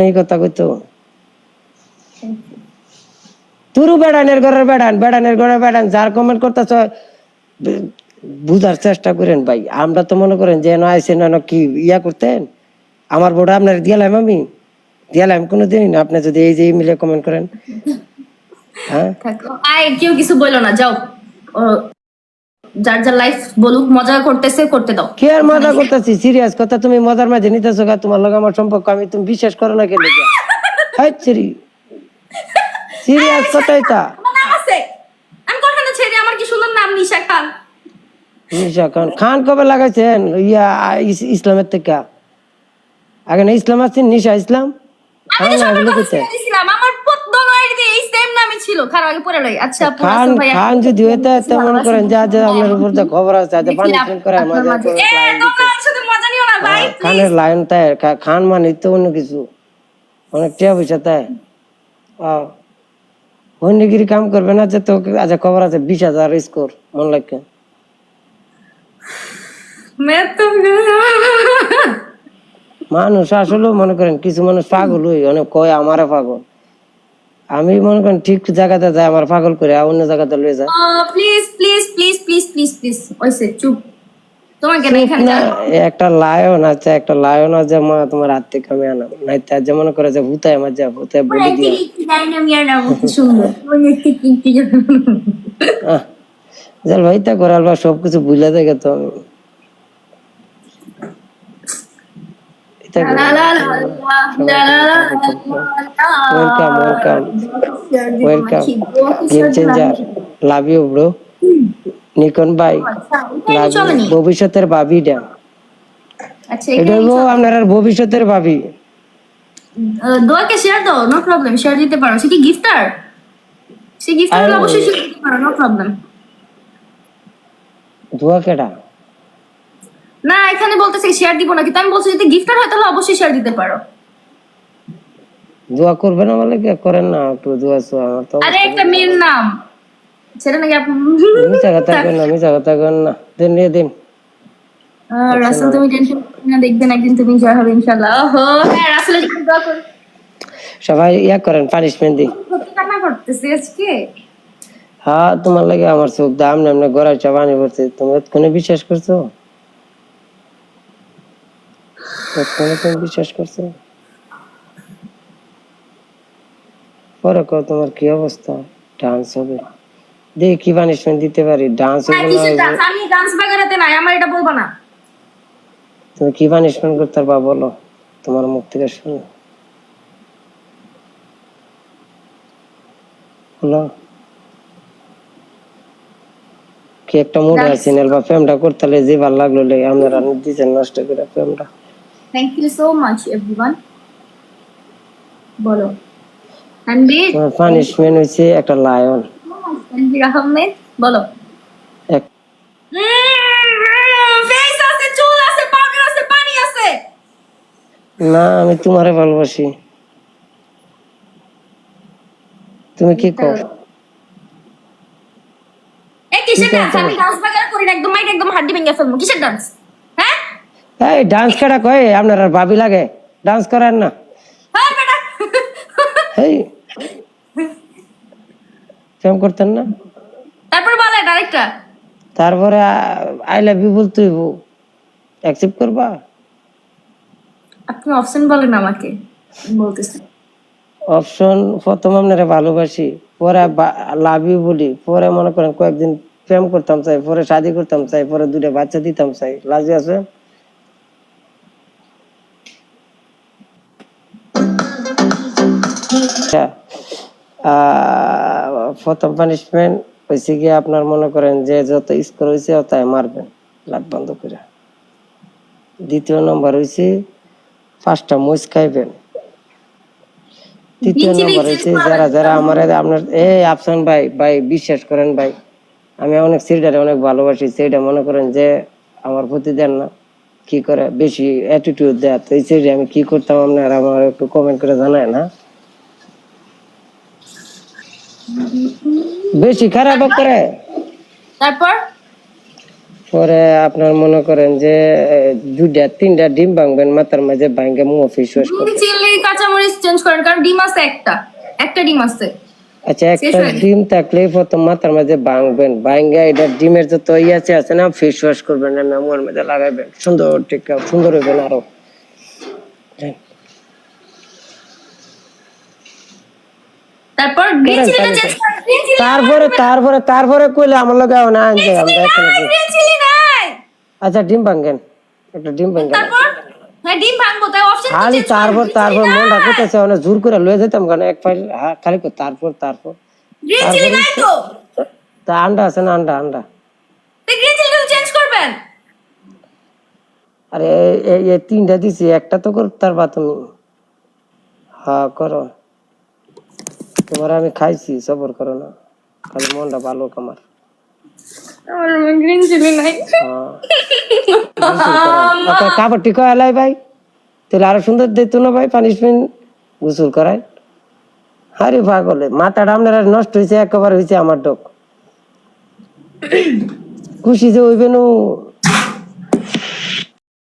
এই কথা কইতো তুরু বেড়ানের ঘরের বেড়ান বেড়ানের ঘরের বেড়ান যার কমেন্ট করতেছ বুঝার চেষ্টা করেন ভাই। আমরা তো মনে করেন যে আইসেন কি ইয়া করতেন? আমার বোর্ডে আপনার দিয়ালাম আমি। দিয়ালাম কোনো দিনই না। আপনি যদি এই যে মিলে কমেন্ট করেন। হ্যাঁ? কেউ কিছু বলল না যাও। যার যার লাইফ বলুক মজা করতেছে করতে দাও। কি আর মজা করতেছি? সিরিয়াস কথা তুমি মজার মাঝে নিতেছো গা তোমার লগে আমার সম্পর্ক আমি তুমি বিশ্বাস করো না কেন হাই সিরি সিরিয়াস নাম আছে। আমি কথা না ছেড়ে আমার কি সুন্দর নাম নিশা খান? নিশা খান। খান কবে লাগাইছেন? ইয়া ইসলামের থেকে? আগে না ইসলাম আছেন নিশা ইসলাম? আমি খান আচ্ছা খান আচ্ছা, হ্যাঁ, মানে তো অন্য কিছু। অনেক টিয়া পয়সা তাই। কাম করবে না যে তোকে আজ খবর আছে বিশ হাজার স্কোর মন লাগে মানুষ আসলে মনে করেন কিছু মানুষ পাগল হই অনেক কয় আমারে পাগল। আমি মনে করেন ঠিক জায়গাতে যাই আমার পাগল করে অন্য জায়গাতে লয়ে যায় please please please please please please ওইসে চুপ। তোমাকে না এখানে একটা লায়ন আছে একটা লায়ন আছে মা তোমার হাত থেকে আমি আনাম নাই তার যে মনে করে যে ভূতায় আমার যা ভূতায় বলি দিয়া। সুন্দর আহ, জাল ভাই তা করে আলবা সবকিছু বুঝলে দেখে তো আমি। নিকন ভাই ভবিষ্যতের ভাবি ডা আচ্ছা এটা হলো আপনার ভবিষ্যতের ভাবি দোয়াকে শেয়ার দাও নো প্রবলেম শেয়ার দিতে পারো সে কি গিফটার সে গিফটার অবশ্যই শেয়ার দিতে পারো নো প্রবলেম ধোয়া কেডা বলতেছে শেয়ার দিব না কিন্তু আমি বলছি যদি গিফটার হয় তাহলে অবশ্যই শেয়ার দিতে পারো। দোয়া করবে না বলে কি করেন না একটু দোয়া সোয়া আমার তো আরে একটা মেয়ের নাম। সেটা নাকি আপনি মিছা কথা কেন না মিছা কথা কেন না। দিন নিয়ে দিন। রাসেল তুমি টেনশন না দেখবেন একদিন তুমি জয় হবে ইনশাআল্লাহ। ওহো হ্যাঁ রাসেলের জন্য দোয়া করো। সবাই ইয়া করেন পানিশমেন্ট দিন। কান্না করতেছি আজকে। হ্যাঁ তোমার লাগে আমার চোখ দাম নামনে গড়াই চাবানি পড়ছে। তুমি এতক্ষণে বিশ্বাস করছ? বিশ্বাস করছ। পরে তোমার কি অবস্থা? ডান্স হবে। দেখি কি পানিশমেন্ট দিতে পারি। ডান্স হবে না আমি ডান্স বাগারাতে নাই আমার এটা বলবা না। তুমি কি পানিশমেন্ট করতে পারবা বলো? তোমার মুখ থেকে শুনো কি একটা মুড আছে নেল বা প্রেমটা করতে যে ভালো লাগল লে আপনারা দিচ্ছেন নষ্ট করে প্রেমটা। Thank you so much everyone বলো। তানভীর? পানিশমেন্ট হয়েছে একটা লায়ন তানভীর আহমেদ বলো। না আমি তোমারে ভালোবাসি। তুমি কি কর এই কিসের ডান্স আমি ডান্স বাগারা করি না একদম মাইট একদম হাড্ডি ভেঙে ফেলব। কিসের ডান্স এই ডান্স করা কয়? আপনার আর ভাবি লাগে। ডান্স করেন না। হ্যাঁ বেটা। এই। প্রেম করতেন না? তারপর বলেন আরেকটা। তারপরে আই লাভ ইউ বলতে হইব। অ্যাকসেপ্ট করবা? আপনি অপশন বলেন আমাকে। বলতেছি। অপশন প্রথম আপনারা ভালোবাসি পরে লাভ ইউ বলি। পরে মনে করেন কয়েকদিন প্রেম করতাম চাই পরে শাদি করতাম চাই পরে দুটো বাচ্চা দিতাম চাই। লাজি আছে? প্রথম পানিশমেন্ট হয়েছে গিয়ে আপনার মনে করেন যে যত স্কোর হয়েছে তাই মারবেন লাভ বন্ধ করে। দ্বিতীয় নম্বর হয়েছে পাঁচটা খাইবেন। তৃতীয় নম্বর হচ্ছে যারা যারা আমার আপনার এই আফসান ভাই ভাই বিশ্বাস করেন ভাই আমি অনেক সিরিয়ালে অনেক ভালোবাসি সেইটা মনে করেন যে আমার প্রতি দেন না কি করে বেশি অ্যাটিটিউড দেয় তো এই আমি কি করতাম আপনার আমার একটু কমেন্ট করে জানায় না। বেশি খারাপ করে তারপর? পরে আপনার মনে করেন যে দুইটা তিনটা ডিম ভাঙবেন মাথার মাঝে ভাঙ্গে মুখ ফিস ওয়াশ করবেন। চিলি কাঁচামরিচ চেঞ্জ করেন কারণ ডিম আছে একটা। একটা ডিম আছে। আচ্ছা একটা। ডিম থাকলে প্রথম মাথার মাঝে ভাঙবেন। ভাঙ্গে এটা ডিমের যত ইয়ে আছে আছে না ফেস ওয়াশ করবেন না মুখের মধ্যে লাগাবেন সুন্দর ঠিক সুন্দর হইবেন আরও। তারপর গ্রিন চিলিটা চেঞ্জ করেন গ্রিন চিলি তারপরে তারপরে তারপরে কইলে আমার লগে না আনতে। গ্রিন চিলি নাই। আচ্ছা ডিম ভাঙ্গেন একটা ডিম ভাঙ্গেন তারপর? হ্যাঁ ডিম ভাঙবো তাই অপশন খালি তারপর তারপর মনটা করতেছে অনেক জোর করে লয়ে যেতাম কেন এক ফাইল হ্যাঁ খালি তারপর তারপর। গ্রিন চিলি নাই তো? তা আন্ডা আছে না আন্ডা আন্ডা। গ্রিন চিলি চেঞ্জ করবেন? আরে এই- তিনটা দিছি একটা তো করতে পারবা তুমি। হ্যাঁ করো। তোমার আমি খাইছি সবর করো না। খালি মনটা ভালো আমার। আমার গ্রিন চিলি নাই হ্যাঁ। কাপড় ঠিক এলাই ভাই? তাহলে আরও সুন্দর দিত না ভাই পানিশমেন্ট গোসল করায়। আরে পাগলে মাথাটা আপনার নষ্ট হয়েছে একেবারে হয়েছে আমার ডোক খুশি যে হইবেন